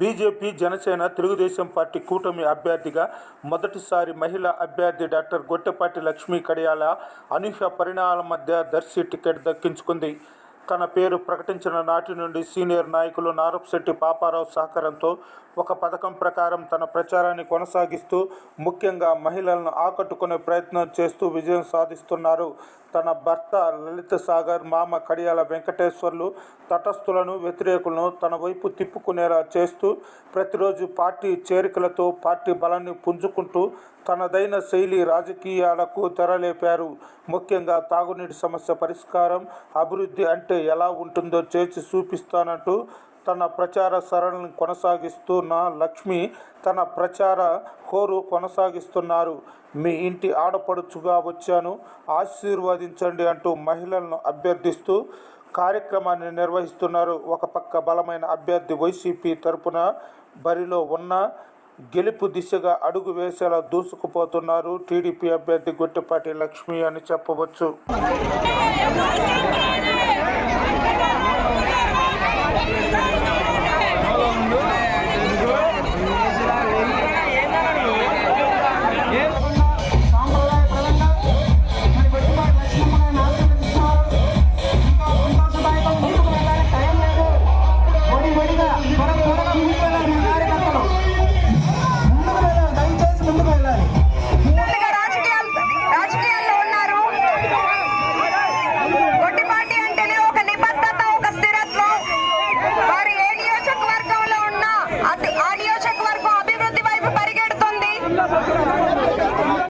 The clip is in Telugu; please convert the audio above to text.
బీజేపీ జనసేన తెలుగుదేశం పార్టీ కూటమి అభ్యర్థిగా మొదటిసారి మహిళా అభ్యర్థి డాక్టర్ గొట్టపాటి లక్ష్మీ కడియాల అనూహ్య పరిణామాల మధ్య దర్శి టికెట్ దక్కించుకుంది. తన పేరు ప్రకటించిన నాటి నుండి సీనియర్ నాయకులు నారపశెట్టి పాపారావు సహకారంతో ఒక పథకం ప్రకారం తన ప్రచారాన్ని కొనసాగిస్తూ ముఖ్యంగా మహిళలను ఆకట్టుకునే ప్రయత్నం చేస్తూ విజయం సాధిస్తున్నారు. తన భర్త లలిత సాగర్ మామ కడియాల వెంకటేశ్వర్లు తటస్థులను వ్యతిరేకులను తన వైపు తిప్పుకునేలా చేస్తూ ప్రతిరోజు పార్టీ చేరికలతో పార్టీ బలాన్ని పుంజుకుంటూ తనదైన శైలి రాజకీయాలకు తెరలేపారు. ముఖ్యంగా తాగునీటి సమస్య పరిష్కారం అభివృద్ధి అంటే ఎలా ఉంటుందో చేసి చూపిస్తానంటూ తన ప్రచార సరళిని కొనసాగిస్తున్న లక్ష్మి తన ప్రచార హోరు కొనసాగిస్తున్నారు. మీ ఇంటి ఆడపడుచుగా వచ్చాను. ఆశీర్వదించండి అంటూ మహిళలను అభ్యర్థిస్తూ కార్యక్రమాన్ని నిర్వహిస్తున్నారు. ఒక పక్క బలమైన అభ్యర్థి వైసీపీ తరపున బరిలో ఉన్న గెలుపు దిశగా అడుగు వేసేలా దూసుకుపోతున్నారు. టీడీపీ అభ్యర్థి గుట్టపాటి లక్ష్మి అని చెప్పవచ్చు. Para